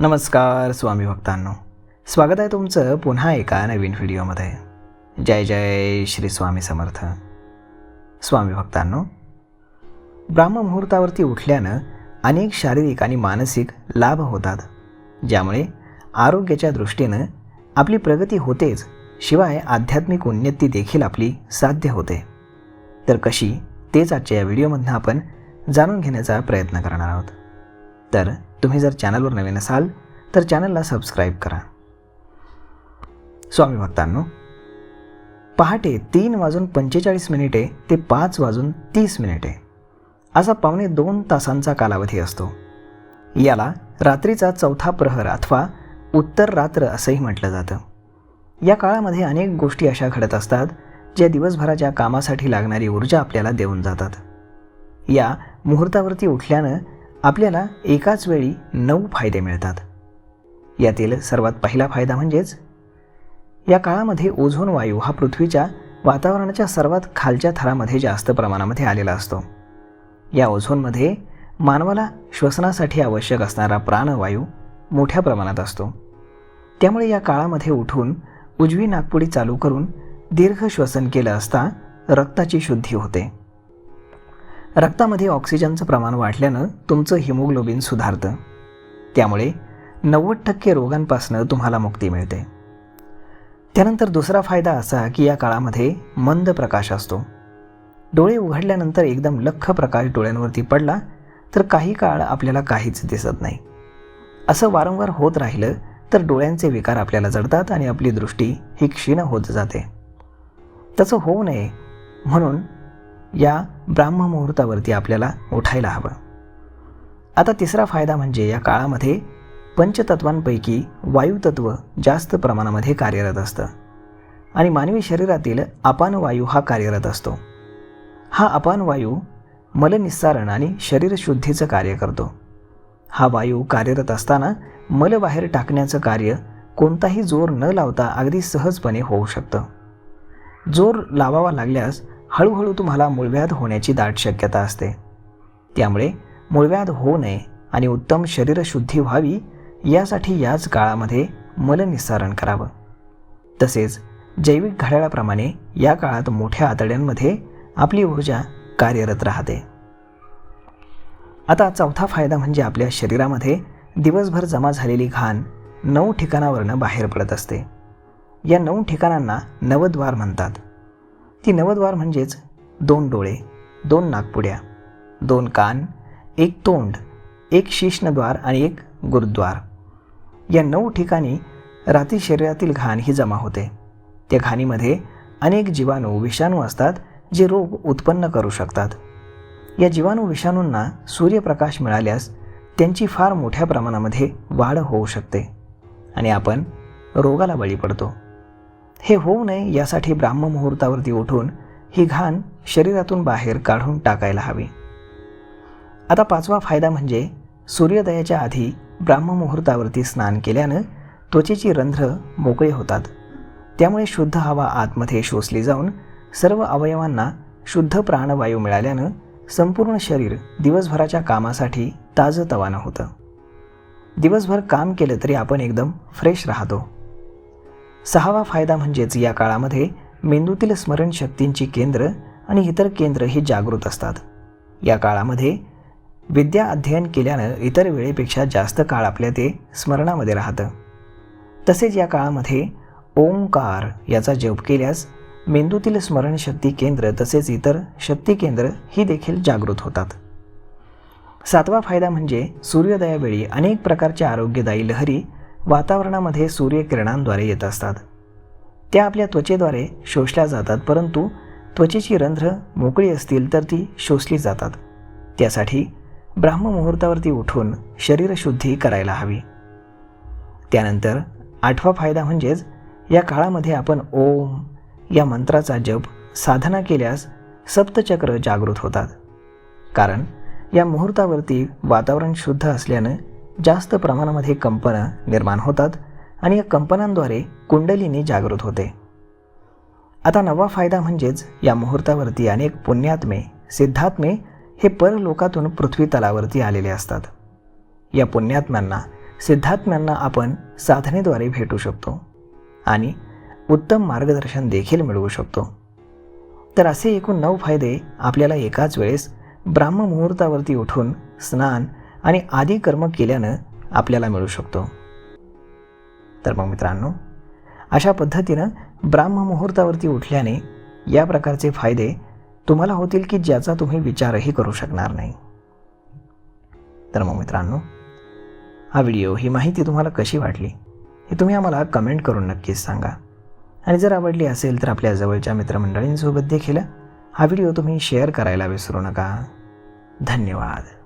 नमस्कार स्वामी भक्तांनो. स्वागत आहे तुमचं पुन्हा एका नवीन व्हिडिओमध्ये. जय जय श्री स्वामी समर्थ. स्वामी भक्तांनो ब्राह्ममुहूर्तावरती उठल्यानं अनेक शारीरिक आणि मानसिक लाभ होतात. ज्यामुळे आरोग्याच्या दृष्टीनं आपली प्रगती होतेच शिवाय आध्यात्मिक उन्नती देखील आपली साध्य होते. तर कशी तेच आजच्या या व्हिडिओमधनं आपण जाणून घेण्याचा प्रयत्न करणार आहोत. तर तुम्ही जर चॅनलवर नवीन असाल तर चॅनलला सबस्क्राईब करा. स्वामी भक्तांनो पहाटे तीन वाजून पंचेचाळीस मिनिटे ते पाच वाजून तीस मिनिटे असा पावणे दोन तासांचा कालावधी असतो. याला रात्रीचा चौथा प्रहर अथवा उत्तर रात्र असंही म्हटलं जातं. या काळामध्ये अनेक गोष्टी अशा घडत असतात ज्या दिवसभराच्या कामासाठी लागणारी ऊर्जा आपल्याला देऊन जातात. या मुहूर्तावरती उठल्यानं आपल्याला एकाच वेळी नऊ फायदे मिळतात. यातील सर्वात पहिला फायदा म्हणजेच या काळामध्ये ओझोन वायू हा पृथ्वीच्या वातावरणाच्या सर्वात खालच्या थरामध्ये जास्त प्रमाणामध्ये आलेला असतो. या ओझोनमध्ये मानवाला श्वसनासाठी आवश्यक असणारा प्राणवायू मोठ्या प्रमाणात असतो. त्यामुळे या काळामध्ये उठून उजवी नागपुडी चालू करून दीर्घ श्वसन केलं असता रक्ताची शुद्धी होते. रक्तामध्ये ऑक्सिजनचं प्रमाण वाढल्यानं तुमचं हिमोग्लोबिन सुधारतं. त्यामुळे नव्वद टक्के रोगांपासून तुम्हाला मुक्ती मिळते. त्यानंतर दुसरा फायदा असा की या काळामध्ये मंद प्रकाश असतो. डोळे उघडल्यानंतर एकदम लख्ख प्रकाश डोळ्यांवरती पडला तर काही काळ आपल्याला काहीच दिसत नाही. असं वारंवार होत राहिलं तर डोळ्यांचे विकार आपल्याला जडतात आणि आपली दृष्टी ही क्षीण होत जाते. तसं होऊ नये म्हणून या ब्राह्ममुहूर्तावरती आपल्याला उठायला हवं. आता तिसरा फायदा म्हणजे या काळामध्ये पंचतत्वांपैकी वायुतत्व जास्त प्रमाणामध्ये कार्यरत असतं. आणि मानवी शरीरातील अपान वायू हा कार्यरत असतो. हा अपान वायू मलनिस्सारण आणि शरीरशुद्धीचं कार्य करतो. हा वायू कार्यरत असताना मल बाहेर टाकण्याचं कार्य कोणताही जोर न लावता अगदी सहजपणे होऊ शकतं. जोर लावावा लागल्यास हळूहळू तुम्हाला मूळव्याध होण्याची दाट शक्यता असते. त्यामुळे मूळव्याध होऊ नये आणि उत्तम शरीरशुद्धी व्हावी यासाठी याच काळामध्ये मलनिस्सारण करावं. तसेच जैविक घड्याळाप्रमाणे या काळात मोठ्या आतड्यांमध्ये आपली ऊर्जा कार्यरत राहते. आता चौथा फायदा म्हणजे आपल्या शरीरामध्ये दिवसभर जमा झालेली घाण नऊ ठिकाणावरनं बाहेर पडत असते. या नऊ ठिकाणांना नवद्वार म्हणतात. ती नवद्वार म्हणजेच दोन डोळे दोन नागपुड्या दोन कान एक तोंड एक शीष्णद्वार आणि एक गुरुद्वार. या नऊ ठिकाणी रात्री शरीरातील घाण ही जमा होते. त्या घाणीमध्ये अनेक जीवाणू विषाणू असतात जे रोग उत्पन्न करू शकतात. या जीवाणू विषाणूंना सूर्यप्रकाश मिळाल्यास त्यांची फार मोठ्या प्रमाणामध्ये वाढ होऊ शकते आणि आपण रोगाला बळी पडतो. हे होऊ नये यासाठी ब्राह्ममुहूर्तावरती उठून ही घाण शरीरातून बाहेर काढून टाकायला हवी. आता पाचवा फायदा म्हणजे सूर्योदयाच्या आधी ब्राह्ममुहूर्तावरती स्नान केल्यानं त्वचेची रंध्र मोकळे होतात. त्यामुळे शुद्ध हवा आतमध्ये शोषली जाऊन सर्व अवयवांना शुद्ध प्राणवायू मिळाल्यानं संपूर्ण शरीर दिवसभराच्या कामासाठी ताजतवानं होतं. दिवसभर काम केलं तरी आपण एकदम फ्रेश राहतो. सहावा फायदा म्हणजेच या काळामध्ये मेंदूतील स्मरणशक्तींची केंद्र आणि इतर केंद्र ही जागृत असतात. या काळामध्ये विद्या अध्ययन केल्यानं इतर वेळेपेक्षा जास्त काळ आपल्या ते स्मरणामध्ये राहतं. तसेच या काळामध्ये ओंकार याचा जप केल्यास मेंदूतील स्मरणशक्ती केंद्र तसेच इतर शक्ती केंद्र ही देखील जागृत होतात. सातवा फायदा म्हणजे सूर्योदयावेळी अनेक प्रकारच्या आरोग्यदायी लहरी वातावरणामध्ये सूर्यकिरणांद्वारे येत असतात. त्या आपल्या त्वचेद्वारे शोषल्या जातात परंतु त्वचेची रंध्र मोकळी असतील तर ती शोषली जातात. त्यासाठी ब्राह्ममुहूर्तावरती उठून शरीरशुद्धी करायला हवी. त्यानंतर आठवा फायदा म्हणजेच या काळामध्ये आपण ओम या मंत्राचा जप साधना केल्यास सप्तचक्र जागृत होतात. कारण या मुहूर्तावरती वातावरण शुद्ध असल्यानं जास्त प्रमाणामध्ये कंपनं निर्माण होतात आणि या कंपनांद्वारे कुंडलिनी जागृत होते. आता नवा फायदा म्हणजेच या मुहूर्तावरती अनेक पुण्यात्मे सिद्धात्मे हे परलोकातून पृथ्वी तलावरती आलेले असतात. या पुण्यात्म्यांना सिद्धात्म्यांना आपण साधनेद्वारे भेटू शकतो आणि उत्तम मार्गदर्शन देखील मिळवू शकतो. तर असे एकूण नऊ फायदे आपल्याला एकाच वेळेस ब्राह्ममुहूर्तावरती उठून स्नान आणि आदी कर्म केल्यानं आपल्याला मिळू शकतो. तर मग मित्रांनो अशा पद्धतीनं ब्राह्ममुहूर्तावरती उठल्याने या प्रकारचे फायदे तुम्हाला होतील की ज्याचा तुम्ही विचारही करू शकणार नाही. तर मग मित्रांनो हा व्हिडिओ ही माहिती तुम्हाला कशी वाटली हे तुम्ही आम्हाला कमेंट करून नक्कीच सांगा. आणि जर आवडली असेल तर आपल्या जवळच्या मित्रमंडळींसोबत देखील हा व्हिडिओ तुम्ही शेअर करायला विसरू नका. धन्यवाद.